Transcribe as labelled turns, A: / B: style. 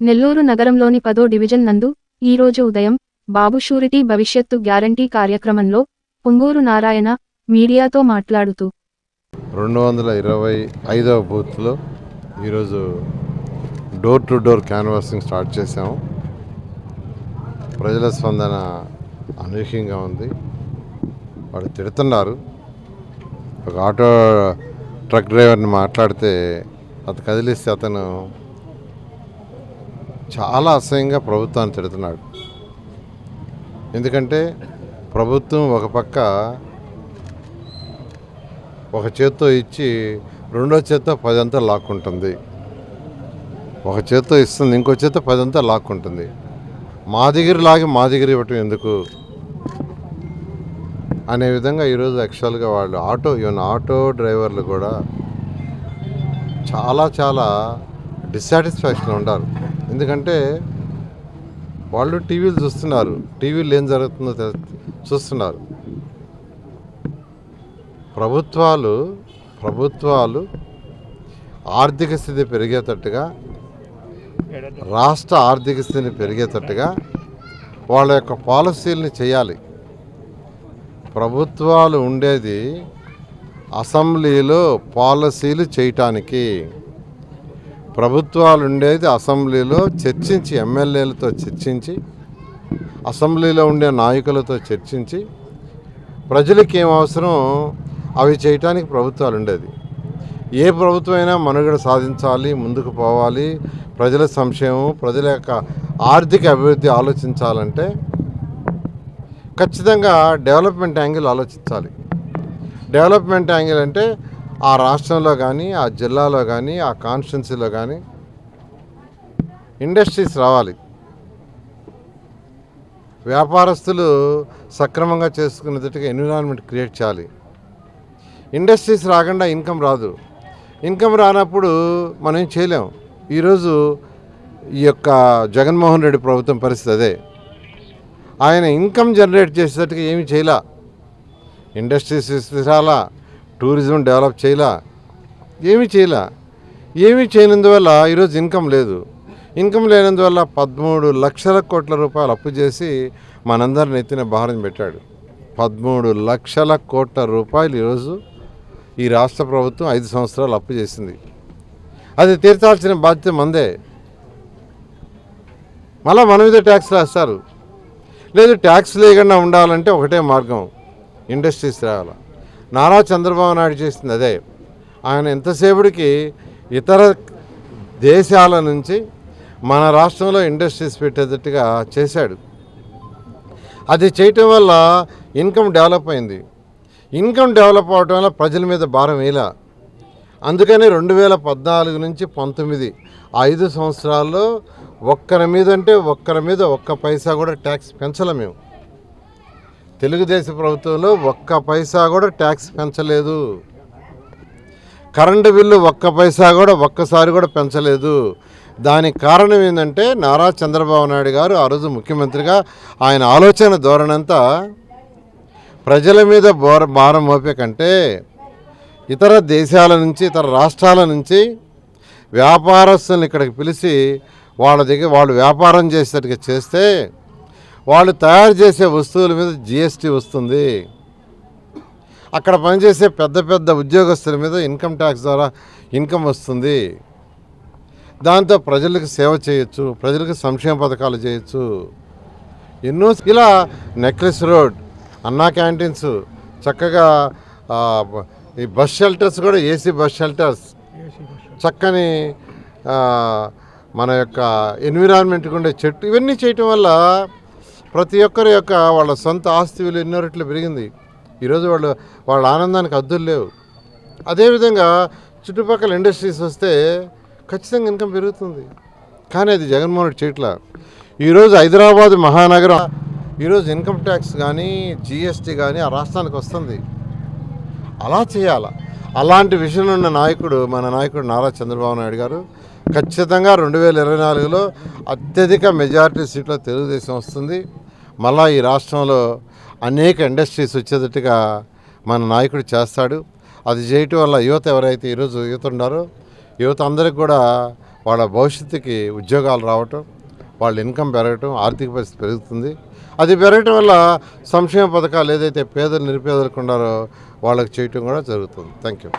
A: నెల్లూరు నగరంలోని పదో డివిజన్ నందు ఈరోజు ఉదయం బాబు షూరిటీ భవిష్యత్తు గ్యారంటీ కార్యక్రమంలో పొంగూరు నారాయణ మీడియాతో మాట్లాడుతూ
B: రెండు వందల ఇరవై ఐదవ బూత్లో ఈరోజు door to door canvassing start చేసాము ప్రజల స్పందన అనూహ్యంగా ఉంది. వాళ్ళు తిడుతున్నారు. ఒక ఆటో ట్రక్ డ్రైవర్ని మాట్లాడితే అతను కదిలిస్తే అతను చాలా అసహ్యంగా ప్రభుత్వాన్ని తిడుతున్నాడు. ఎందుకంటే ప్రభుత్వం ఒక పక్క ఒక చేత్తో ఇచ్చి రెండో చేత్తో పదంతా లాక్కుంటుంది. ఒక చేత్తో ఇస్తుంది ఇంకో చేత్తో పదంతా లాక్కుంటుంది. మా దగ్గర లాగి మా దగ్గర ఇవ్వటం ఎందుకు? అనే విధంగా ఈరోజు యాక్చువల్గా వాళ్ళు ఆటో ఈవెన్ ఆటో డ్రైవర్లు కూడా చాలా చాలా డిస్సాటిస్ఫాక్షన్ ఉండాలి ఎందుకంటే వాళ్ళు టీవీలు చూస్తున్నారు. టీవీలు ఏం జరుగుతుందో చూస్తున్నారు. ప్రభుత్వాలు ప్రభుత్వాలు ఆర్థిక స్థితి పెరిగేటట్టుగా రాష్ట్ర ఆర్థిక స్థితిని పెరిగేటట్టుగా వాళ్ళ యొక్క పాలసీలని చేయాలి. ప్రభుత్వాలు ఉండేది అసెంబ్లీలో పాలసీలు చేయటానికి. ప్రభుత్వాలు ఉండేది అసెంబ్లీలో చర్చించి ఎమ్మెల్యేలతో చర్చించి అసెంబ్లీలో ఉండే నాయకులతో చర్చించి ప్రజలకు ఏం అవసరం అవి చేయటానికి ప్రభుత్వాలు ఉండేది ఏ ప్రభుత్వమైనా మనుగడ సాధించాలి ముందుకు పోవాలి. ప్రజల సంక్షేమం ప్రజల యొక్క ఆర్థిక అభివృద్ధి ఆలోచించాలంటే ఖచ్చితంగా డెవలప్మెంట్ యాంగిల్ ఆలోచించాలి. డెవలప్మెంట్ యాంగిల్ అంటే ఆ రాష్ట్రంలో కానీ ఆ జిల్లాలో కానీ ఆ కాన్స్టిట్యున్సీలో కానీ ఇండస్ట్రీస్ రావాలి వ్యాపారస్తులు సక్రమంగా చేసుకునేటట్టుగా ఎన్విరాన్మెంట్ క్రియేట్ చేయాలి ఇండస్ట్రీస్ రాకుండా ఇన్కమ్ రాదు ఇన్కమ్ రానప్పుడు మనం ఏం చేయలేం ఈరోజు ఈ యొక్క జగన్మోహన్ రెడ్డి ప్రభుత్వం పరిస్థితి అదే ఆయన ఇన్కమ్ జనరేట్ చేసేటట్టుగా ఏమి చేయలా ఇండస్ట్రీస్ తీసుకురాలా టూరిజం డెవలప్ చేయలా? ఏమీ చేయలా? ఏమీ చేయనందువల్ల ఈరోజు ఇన్కమ్ లేదు. ఇన్కమ్ లేనందువల్ల పదమూడు లక్షల కోట్ల రూపాయలు అప్పు చేసి మనందరిని ఎత్తిన భారం పెట్టాడు. పదమూడు లక్షల కోట్ల రూపాయలు ఈరోజు ఈ రాష్ట్ర ప్రభుత్వం ఐదు సంవత్సరాలు అప్పు చేసింది. అది తీర్చాల్సిన బాధ్యత మందే. మళ్ళీ మన మీద ట్యాక్స్ రాస్తారు. లేదు ట్యాక్స్ లేకుండా ఉండాలంటే ఒకటే మార్గం. ఇండస్ట్రీస్ రావాలి? నారా చంద్రబాబు నాయుడు చేసింది అదే. ఆయన ఎంతసేపటికి ఇతర దేశాల నుంచి మన రాష్ట్రంలో ఇండస్ట్రీస్ పెట్టేటట్టుగా చేశాడు. అది చేయటం వల్ల ఇన్కమ్ డెవలప్ అయింది. ఇన్కమ్ డెవలప్ అవటం వల్ల ప్రజల మీద భారం వేలా అందుకని రెండు వేల పద్నాలుగు నుంచి పంతొమ్మిది ఐదు సంవత్సరాల్లో ఒక్కరి మీద అంటే ఒక్కరి మీద ఒక్క పైసా కూడా ట్యాక్స్ పెంచలే మేము. తెలుగుదేశం ప్రభుత్వంలో ఒక్క పైసా కూడా ట్యాక్స్ పెంచలేదు. కరెంటు బిల్లు ఒక్క పైసా కూడా ఒక్కసారి కూడా పెంచలేదు. దానికి కారణం ఏంటంటే నారా చంద్రబాబు నాయుడు గారు ఆ రోజు ముఖ్యమంత్రిగా ఆయన ఆలోచన ధోరణంతా ప్రజల మీద బోర భారం మోపే కంటే ఇతర దేశాల నుంచి ఇతర రాష్ట్రాల నుంచి వ్యాపారస్తులను ఇక్కడికి పిలిచి వాళ్ళ దగ్గర వాళ్ళు వ్యాపారం చేసేటట్టుగా చేస్తే వాళ్ళు తయారు చేసే వస్తువుల మీద జిఎస్టీ వస్తుంది. అక్కడ పనిచేసే పెద్ద పెద్ద ఉద్యోగస్తుల మీద ఇన్కమ్ ట్యాక్స్ ద్వారా ఇన్కమ్ వస్తుంది. దాంతో ప్రజలకు సేవ చేయొచ్చు ప్రజలకు సంక్షేమ పథకాలు చేయొచ్చు. ఎన్నో ఇలా నెక్లెస్ రోడ్ అన్నా క్యాంటీన్స్ చక్కగా ఈ బస్ షెల్టర్స్ కూడా ఏసీ బస్ షెల్టర్స్ చక్కని మన యొక్క ఎన్విరాన్మెంట్కి ఉండే చెట్టు ఇవన్నీ చేయటం వల్ల ప్రతి ఒక్కరి యొక్క వాళ్ళ సొంత ఆస్తి విలువ ఎన్నో రెట్లు పెరిగింది. ఈరోజు వాళ్ళు వాళ్ళ ఆనందానికి అద్దులు లేవు. అదేవిధంగా చుట్టుపక్కల ఇండస్ట్రీస్ వస్తే ఖచ్చితంగా ఇన్కమ్ పెరుగుతుంది. కానీ అది జగన్మోహన్ రెడ్డి చేయట్లా ఈరోజు హైదరాబాద్ మహానగరం ఈరోజు ఇన్కమ్ ట్యాక్స్ కానీ జిఎస్టీ కానీ ఆ రాష్ట్రానికి వస్తుంది. అలా చేయాల. అలాంటి విషయం ఉన్న నాయకుడు మన నాయకుడు నారా చంద్రబాబు నాయుడు గారు ఖచ్చితంగా రెండు వేల ఇరవై నాలుగులో అత్యధిక మెజారిటీ సీట్లో తెలుగుదేశం వస్తుంది. మళ్ళా ఈ రాష్ట్రంలో అనేక ఇండస్ట్రీస్ వచ్చేటట్టుగా మన నాయకుడు చేస్తాడు. అది చేయటం వల్ల యువత ఎవరైతే ఈరోజు యువత ఉన్నారో యువత అందరికి కూడా వాళ్ళ భవిష్యత్తుకి ఉద్యోగాలు రావటం వాళ్ళ ఇన్కమ్ పెరగటం ఆర్థిక పరిస్థితి పెరుగుతుంది. అది పెరగటం వల్ల సంక్షేమ పథకాలు ఏదైతే పేదలు నిరుపేదలకు ఉన్నారో వాళ్ళకి చేయటం కూడా జరుగుతుంది. Thank you